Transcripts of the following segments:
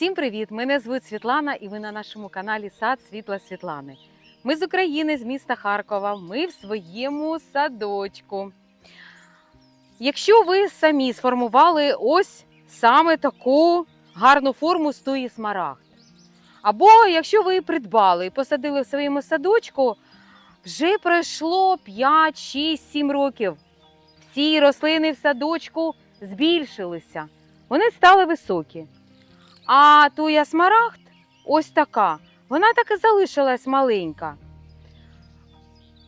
Усім привіт! Мене звуть Світлана, і ви на нашому каналі Сад Світла Світлани. Ми з України, з міста Харкова. Ми в своєму садочку. Якщо ви самі сформували ось саме таку гарну форму стуї смарагд, або якщо ви придбали і посадили в своєму садочку, вже пройшло 5, 6, 7 років. Всі рослини в садочку збільшилися, вони стали високі. А туя смарагд ось така. Вона так і залишилась маленька.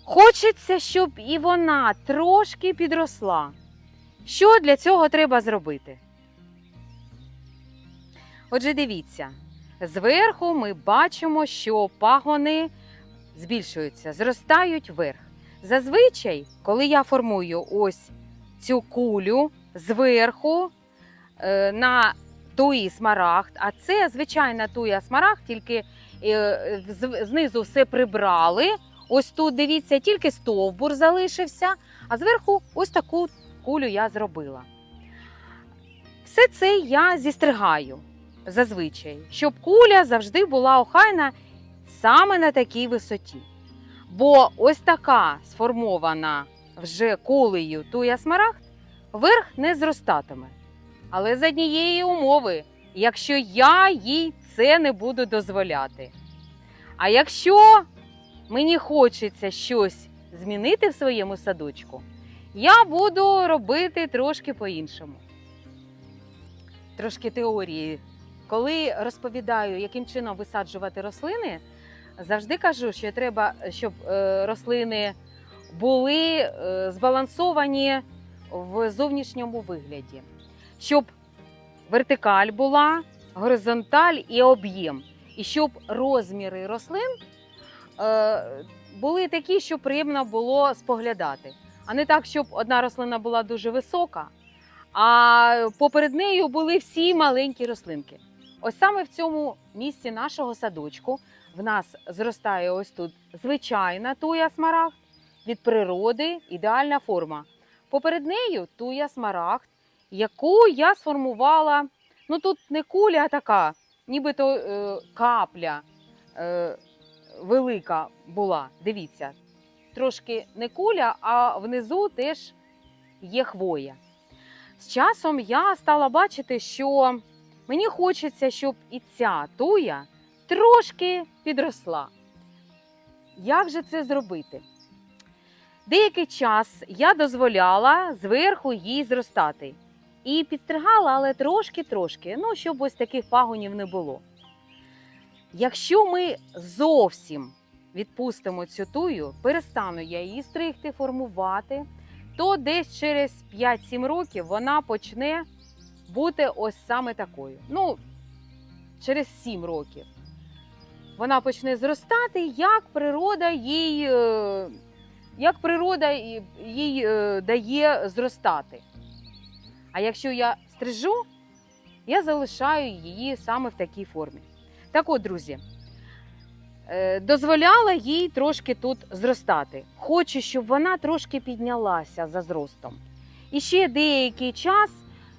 Хочеться, щоб і вона трошки підросла. Що для цього треба зробити? Отже, дивіться, зверху ми бачимо, що пагони збільшуються, зростають вверх. Зазвичай, коли я формую ось цю кулю зверху е, на туї смарагд, а це звичайна туя смарагд, тільки е, знизу все прибрали. Ось тут дивіться, тільки стовбур залишився, а зверху ось таку кулю я зробила. Все це я зістригаю зазвичай, щоб куля завжди була охайна саме на такій висоті. Бо ось така сформована вже кулею туя смарагд верх не зростатиме. Але з однієї умови, якщо я їй це не буду дозволяти. А якщо мені хочеться щось змінити в своєму садочку, я буду робити трошки по-іншому. Трошки теорії. Коли розповідаю, яким чином висаджувати рослини, завжди кажу, що треба, щоб е, рослини були е, збалансовані в зовнішньому вигляді, щоб вертикаль була, горизонталь і об'єм, і щоб розміри рослин е, були такі, щоб приємно було споглядати, а не так, щоб одна рослина була дуже висока, а поперед нею були всі маленькі рослинки. Ось саме в цьому місці нашого садочку в нас зростає ось тут звичайна туя смарагд від природи, ідеальна форма. Поперед нею туя смарагд, яку я сформувала. Ну тут не куля, а така, нібито е, капля е, велика була. Дивіться, трошки не куля, а внизу теж є хвоя. З часом я стала бачити, що мені хочеться, щоб і ця туя трошки підросла. Як же це зробити? Деякий час я дозволяла зверху їй зростати. І підстригала, але трошки-трошки, ну, щоб ось таких пагонів не було. Якщо ми зовсім відпустимо цю тую, перестану я її стригти, формувати, то десь через 5-7 років вона почне бути ось саме такою. Ну, через 7 років. Вона почне зростати, як природа їй, е, як природа їй е, дає зростати. А якщо я стрижу, я залишаю її саме в такій формі. Так от, друзі, е, дозволяла їй трошки тут зростати. Хочу, щоб вона трошки піднялася за зростом. І ще деякий час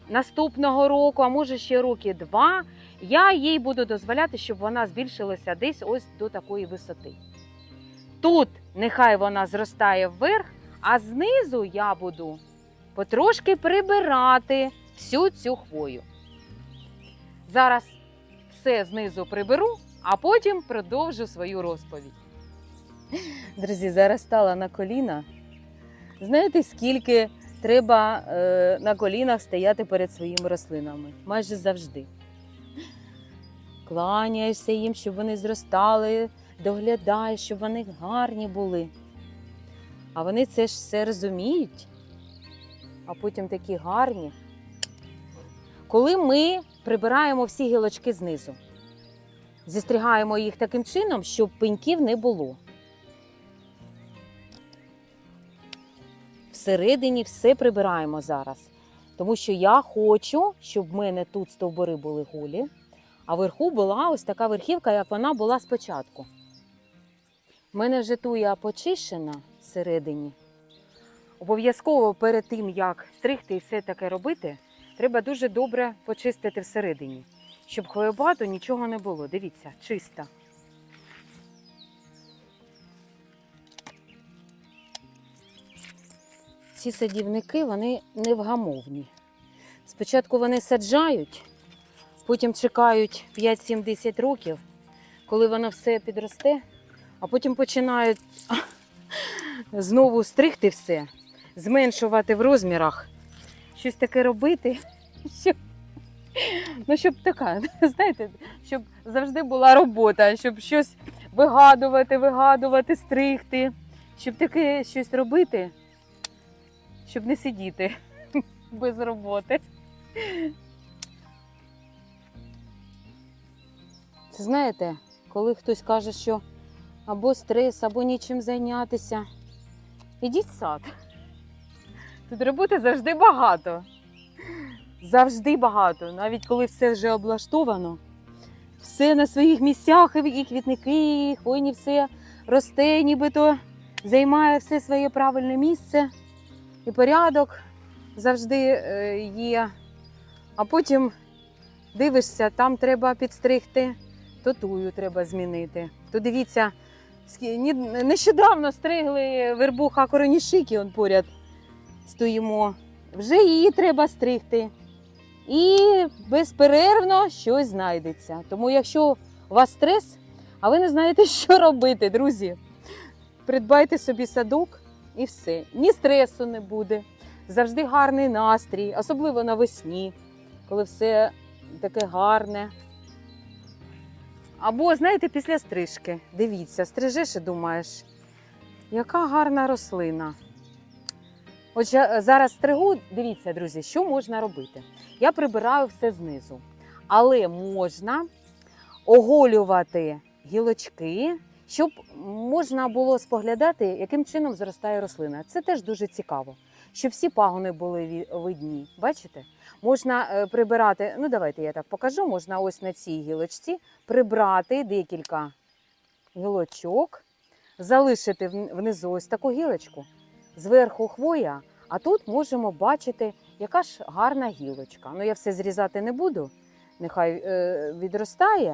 наступного року, а може ще роки два, я їй буду дозволяти, щоб вона збільшилася десь ось до такої висоти. Тут нехай вона зростає вверх, а знизу я буду потрошки прибирати всю цю хвою. Зараз все знизу приберу, а потім продовжу свою розповідь. Друзі, зараз стала на коліна. Знаєте, скільки треба е, на колінах стояти перед своїми рослинами? Майже завжди. Кланяєшся їм, щоб вони зростали, доглядаєш, щоб вони гарні були. А вони це ж все розуміють а потім такі гарні. Коли ми прибираємо всі гілочки знизу, зістрігаємо їх таким чином, щоб пеньків не було. Всередині все прибираємо зараз. Тому що я хочу, щоб в мене тут стовбури були голі, а вверху була ось така верхівка, як вона була спочатку. У мене вже туя почищена всередині. Обов'язково перед тим, як стригти і все таке робити, треба дуже добре почистити всередині. щоб хвоєбату нічого не було. Дивіться, чиста. Ці садівники вони невгамовні. Спочатку вони саджають, потім чекають 5-7-10 років, коли воно все підросте, а потім починають знову стригти все, зменшувати в розмірах, щось таке робити, щоб, ну, щоб така, знаєте, щоб завжди була робота, щоб щось вигадувати, вигадувати, стригти, щоб таке щось робити, щоб не сидіти без роботи. Це знаєте, коли хтось каже, що або стрес, або нічим зайнятися, ідіть в сад. Тут роботи завжди багато. Завжди багато. Навіть коли все вже облаштовано, все на своїх місцях, і квітники, і хвойні, все росте, нібито займає все своє правильне місце, і порядок завжди е, є. А потім дивишся, там треба підстригти, то тую треба змінити. То дивіться, нещодавно стригли вербуха коронішики, он поряд стоїмо. Вже її треба стригти. І безперервно щось знайдеться. Тому, якщо у вас стрес, а ви не знаєте, що робити, друзі, придбайте собі садок і все. Ні стресу не буде. Завжди гарний настрій, особливо навесні, коли все таке гарне. Або, знаєте, після стрижки. Дивіться, стрижеш і думаєш, яка гарна рослина. Отже, е, зараз стригу, дивіться, друзі, що можна робити. Я прибираю все знизу, але можна оголювати гілочки, щоб можна було споглядати, яким чином зростає рослина. Це теж дуже цікаво, щоб всі пагони були видні. Бачите? Можна е, прибирати, ну давайте я так покажу. Можна ось на цій гілочці прибрати декілька гілочок, залишити внизу ось таку гілочку, зверху хвоя, а тут можемо бачити, яка ж гарна гілочка. Ну, я все зрізати не буду, нехай е, відростає.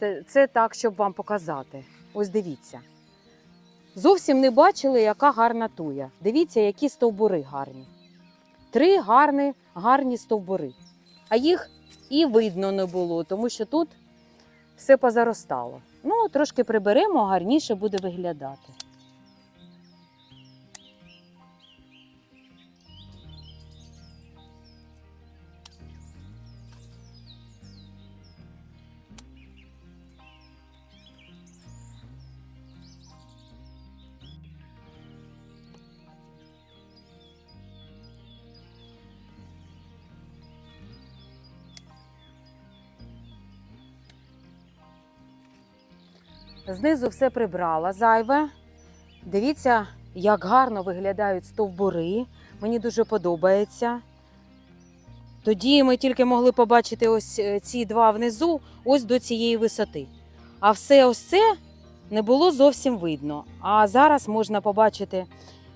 Це, це так, щоб вам показати. Ось дивіться. Зовсім не бачили, яка гарна туя. Дивіться, які стовбури гарні. Три гарні, гарні стовбури. А їх і видно не було, тому що тут все позаростало. Ну, трошки приберемо, гарніше буде виглядати. Знизу все прибрала зайве. Дивіться, як гарно виглядають стовбури. Мені дуже подобається. Тоді ми тільки могли побачити ось е, ці два внизу, ось до цієї висоти. А все ось це не було зовсім видно. А зараз можна побачити,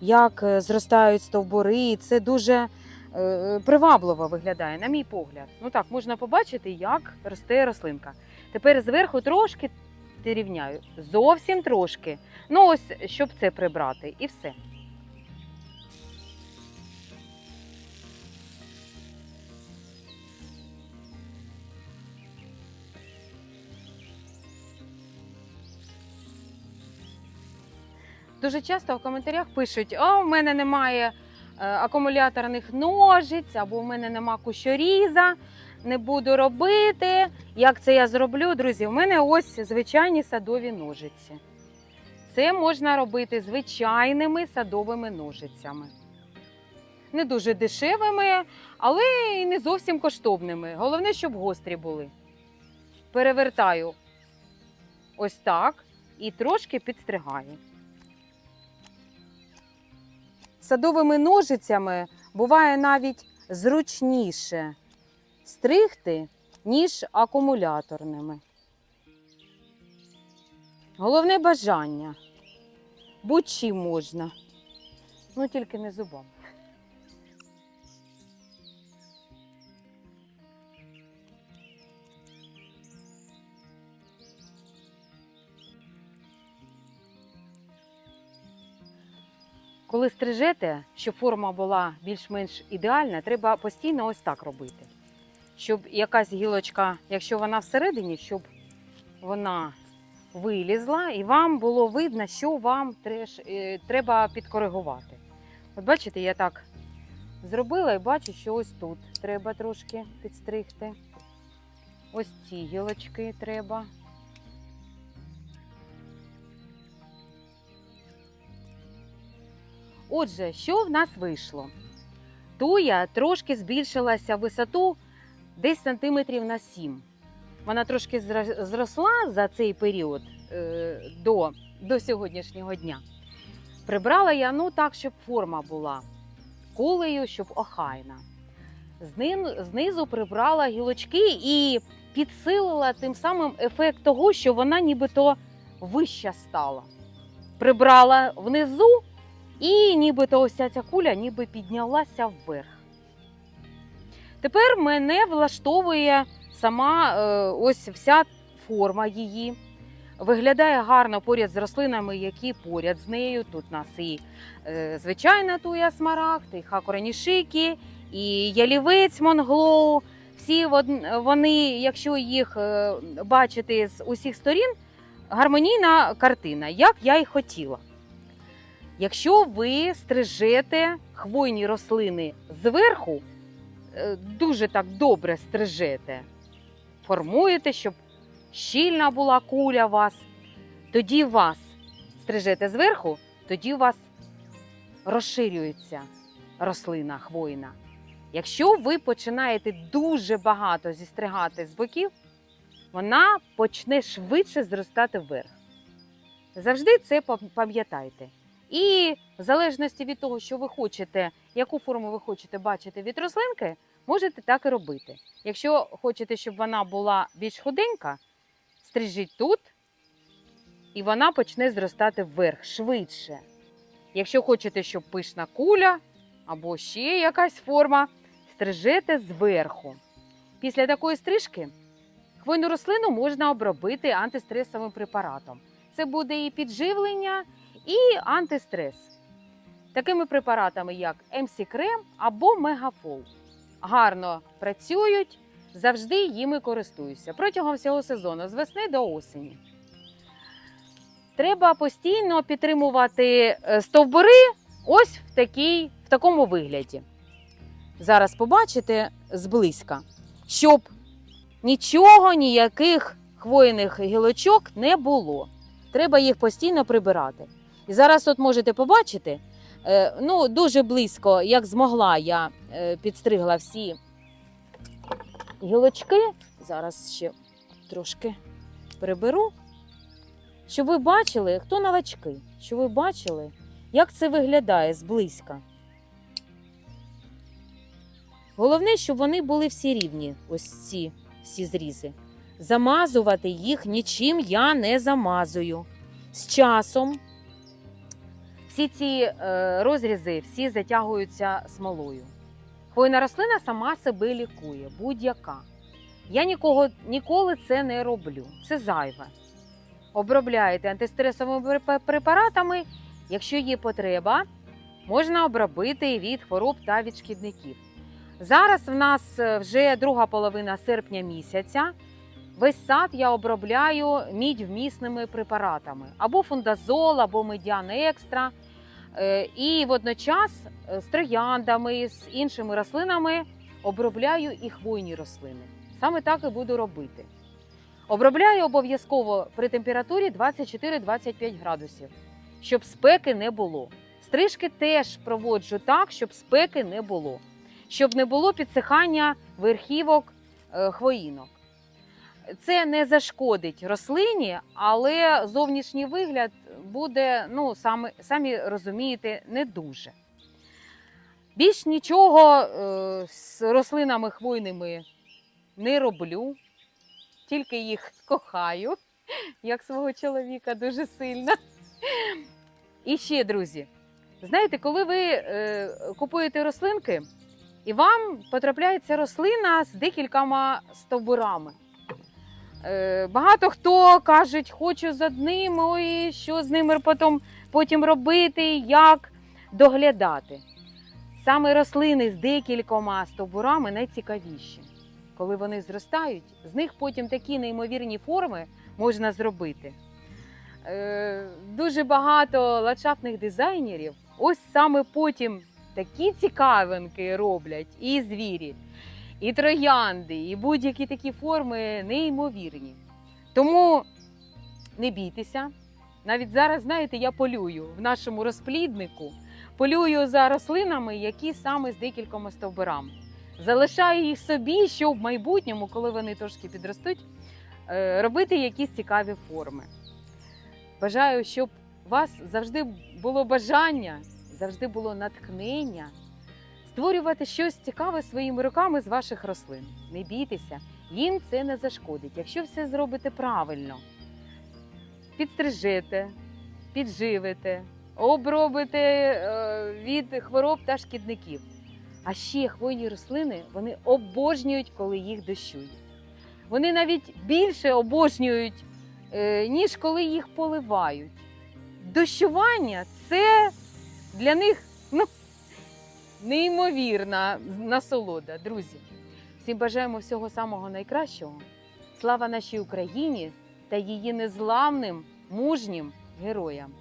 як е, зростають стовбури. І це дуже е, привабливо виглядає, на мій погляд. Ну так, можна побачити, як росте рослинка. Тепер зверху трошки рівняю. Зовсім трошки. Ну, ось, щоб це прибрати, і все. Дуже часто в коментарях пишуть: а в мене немає е, акумуляторних ножиць, або в мене нема кущоріза, не буду робити. Як це я зроблю, друзі? У мене ось звичайні садові ножиці. Це можна робити звичайними садовими ножицями. Не дуже дешевими, але і не зовсім коштовними. Головне, щоб гострі були. Перевертаю ось так і трошки підстригаю. Садовими ножицями буває навіть зручніше стригти, ніж акумуляторними. Головне бажання будь чим можна, ну тільки не зубами. Коли стрижете, щоб форма була більш-менш ідеальна, треба постійно ось так робити. Щоб якась гілочка, якщо вона всередині, щоб вона вилізла і вам було видно, що вам е, треба підкоригувати. От бачите, я так зробила і бачу, що ось тут треба трошки підстригти. Ось ці гілочки треба. Отже, що в нас вийшло? Туя трошки збільшилася висоту десь сантиметрів на 7. Вона трошки зросла за цей період е, до, до сьогоднішнього дня. Прибрала я ну так, щоб форма була кулею, щоб охайна. Знин, знизу прибрала гілочки і підсилила тим самим ефект того, що вона нібито вища стала. Прибрала внизу, і нібито ось ця куля ніби піднялася вверх. Тепер мене влаштовує сама е, ось вся форма її. Виглядає гарно поряд з рослинами, які поряд з нею. Тут у нас і е, звичайна туя смарагд, і хакоранішики, і ялівець монглоу. Всі вони, якщо їх е, бачити з усіх сторін, гармонійна картина, як я й хотіла. Якщо ви стрижете хвойні рослини зверху, дуже так добре стрижете, формуєте, щоб щільна була куля у вас, тоді вас стрижете зверху, тоді у вас розширюється рослина хвойна. Якщо ви починаєте дуже багато зістригати з боків, вона почне швидше зростати вверх. Завжди це пам'ятайте. І в залежності від того, що ви хочете, яку форму ви хочете бачити від рослинки, можете так і робити. Якщо хочете, щоб вона була більш худенька, стрижіть тут, і вона почне зростати вверх швидше. Якщо хочете, щоб пишна куля або ще якась форма, стрижете зверху. Після такої стрижки хвойну рослину можна обробити антистресовим препаратом. Це буде і підживлення, і антистрес. Такими препаратами, як MC Крем або Мегафол. Гарно працюють, завжди їми користуюся протягом всього сезону, з весни до осені. Треба постійно підтримувати е, стовбури ось в, такій, в такому вигляді. Зараз побачите зблизька, щоб нічого, ніяких хвойних гілочок не було. Треба їх постійно прибирати. І зараз от можете побачити, е, ну, дуже близько, як змогла, я е, підстригла всі гілочки. Зараз ще трошки приберу. Щоб ви бачили, хто новачки, щоб ви бачили, як це виглядає зблизька. Головне, щоб вони були всі рівні, ось ці всі зрізи. Замазувати їх нічим я не замазую. З часом всі ці е, розрізи всі затягуються смолою. Хвойна рослина сама себе лікує, будь-яка. Я нікого, ніколи це не роблю. Це зайве. Обробляєте антистресовими препаратами. Якщо є потреба, можна обробити від хвороб та від шкідників. Зараз в нас е, вже друга половина серпня місяця. Весь сад я обробляю мідь-вмісними препаратами або фундазол, або медіан екстра. Е, І водночас е, з трояндами, з іншими рослинами обробляю і хвойні рослини. Саме так і буду робити. Обробляю обов'язково при температурі 24-25 градусів, щоб спеки не було. Стрижки теж проводжу так, щоб спеки не було, щоб не було підсихання верхівок е, хвоїнок. Це не зашкодить рослині, але зовнішній вигляд буде, ну, самі, самі розумієте, не дуже. Більш нічого е, з рослинами хвойними не роблю, тільки їх кохаю, як свого чоловіка дуже сильно. І ще, друзі, знаєте, коли ви е, купуєте рослинки, і вам потрапляється рослина з декількома стовбурами. Е, Багато хто кажуть, хочу з одним, ой, що з ними потім, потім робити, як. доглядати. Саме рослини з декількома стовбурами найцікавіші. Коли вони зростають, з них потім такі неймовірні форми можна зробити. Е, дуже багато ландшафтних дизайнерів ось саме потім такі цікавинки роблять і звірі, і троянди, і будь-які такі форми неймовірні. Тому не бійтеся. Навіть зараз, знаєте, я полюю в нашому розпліднику, полюю за рослинами, які саме з декількома стовбурами. Залишаю їх собі, щоб в майбутньому, коли вони трошки підростуть, е, робити якісь цікаві форми. Бажаю, щоб у вас завжди було бажання, завжди було натхнення створювати щось цікаве своїми руками з ваших рослин. Не бійтеся, їм це не зашкодить, якщо все зробите правильно. Підстрижете, підживите, обробите е, від хвороб та шкідників. А ще хвойні рослини вони обожнюють, коли їх дощують. Вони навіть більше обожнюють, е, ніж коли їх поливають. Дощування це для них ну, неймовірна насолода, друзі. Всім бажаємо всього самого найкращого. Слава нашій Україні та її незламним, мужнім героям.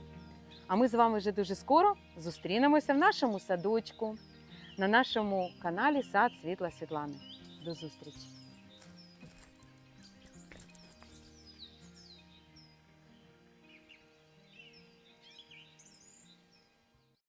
А ми з вами вже дуже скоро зустрінемося в нашому садочку на нашому каналі Сад Світла Світлани. До зустрічі!